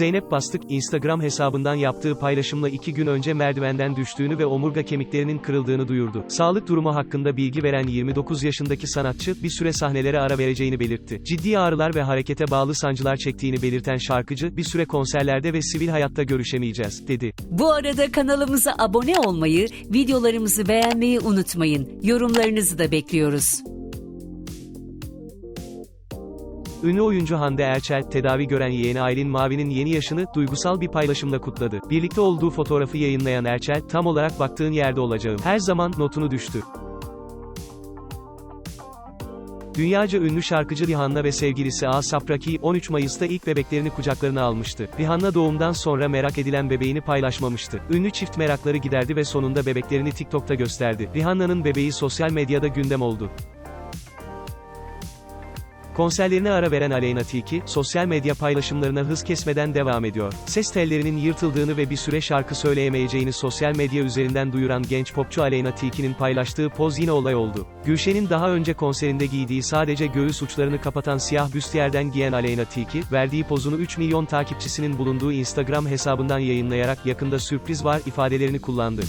Zeynep Bastık, Instagram hesabından yaptığı paylaşımla iki gün önce merdivenden düştüğünü ve omurga kemiklerinin kırıldığını duyurdu. Sağlık durumu hakkında bilgi veren 29 yaşındaki sanatçı, bir süre sahnelere ara vereceğini belirtti. Ciddi ağrılar ve harekete bağlı sancılar çektiğini belirten şarkıcı, bir süre konserlerde ve sivil hayatta görüşemeyeceğiz, dedi. Bu arada kanalımıza abone olmayı, videolarımızı beğenmeyi unutmayın. Yorumlarınızı da bekliyoruz. Ünlü oyuncu Hande Erçel, tedavi gören yeğeni Aylin Mavi'nin yeni yaşını, duygusal bir paylaşımla kutladı. Birlikte olduğu fotoğrafı yayınlayan Erçel, tam olarak baktığın yerde olacağım. Her zaman, notunu düştü. Dünyaca ünlü şarkıcı Rihanna ve sevgilisi A$AP Rocky, 13 Mayıs'ta ilk bebeklerini kucaklarına almıştı. Rihanna doğumdan sonra merak edilen bebeğini paylaşmamıştı. Ünlü çift merakları giderdi ve sonunda bebeklerini TikTok'ta gösterdi. Rihanna'nın bebeği sosyal medyada gündem oldu. Konserlerine ara veren Aleyna Tilki, sosyal medya paylaşımlarına hız kesmeden devam ediyor. Ses tellerinin yırtıldığını ve bir süre şarkı söyleyemeyeceğini sosyal medya üzerinden duyuran genç popçu Aleyna Tilki'nin paylaştığı poz yine olay oldu. Gülşen'in daha önce konserinde giydiği sadece göğüs uçlarını kapatan siyah büstiyerden giyen Aleyna Tilki, verdiği pozunu 3 milyon takipçisinin bulunduğu Instagram hesabından yayınlayarak yakında sürpriz var ifadelerini kullandı.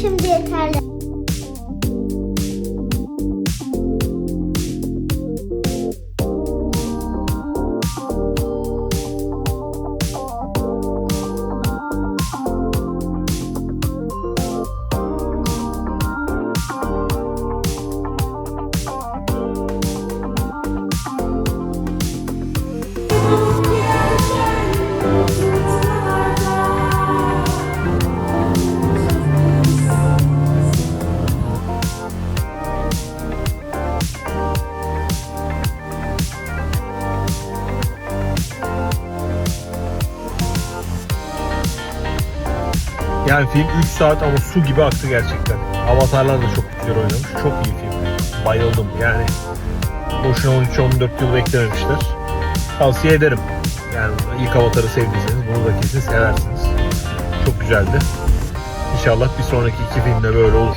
Şimdi yeterli. Yani film 3 saat ama su gibi aktı gerçekten. Avatarlar da çok güzel oynamış. Çok iyi film. Bayıldım yani. Boşuna 13-14 yıl beklememişler. Tavsiye ederim. Yani ilk Avatar'ı sevdiyseniz bunu da kesin seversiniz. Çok güzeldi. İnşallah bir sonraki iki filmde böyle olur.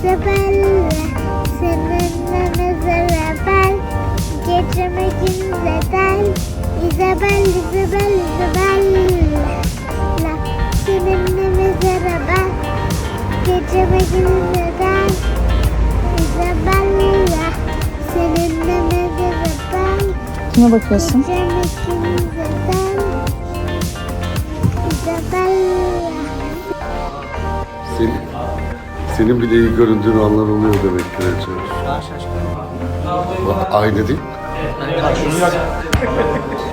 İzabella seninle mezara ben Geceme gündeden İzabel, İzabel, İzabella Seninle mezara ben Geceme gündeden İzabella Seninle mezara ben Kime bakıyorsun? Geceme gündeden İzabella Senin, senin bile iyi göründüğün anlar oluyor demek ki Recep. Bak, Aynı değil mi? Sezon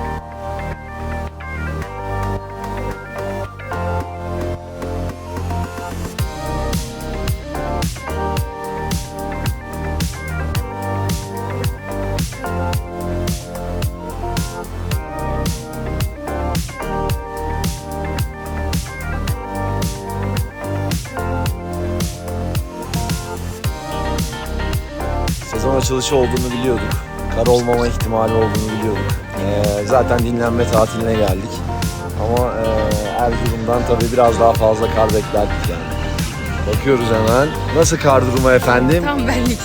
açılışı olduğunu biliyorduk. Kar olmama ihtimali olduğunu biliyorduk. Ee, zaten dinlenme tatiline geldik. Ama e, Erzurum'dan tabii biraz daha fazla kar beklerdik yani. Bakıyoruz hemen. Nasıl kar durumu efendim? Tam benlik.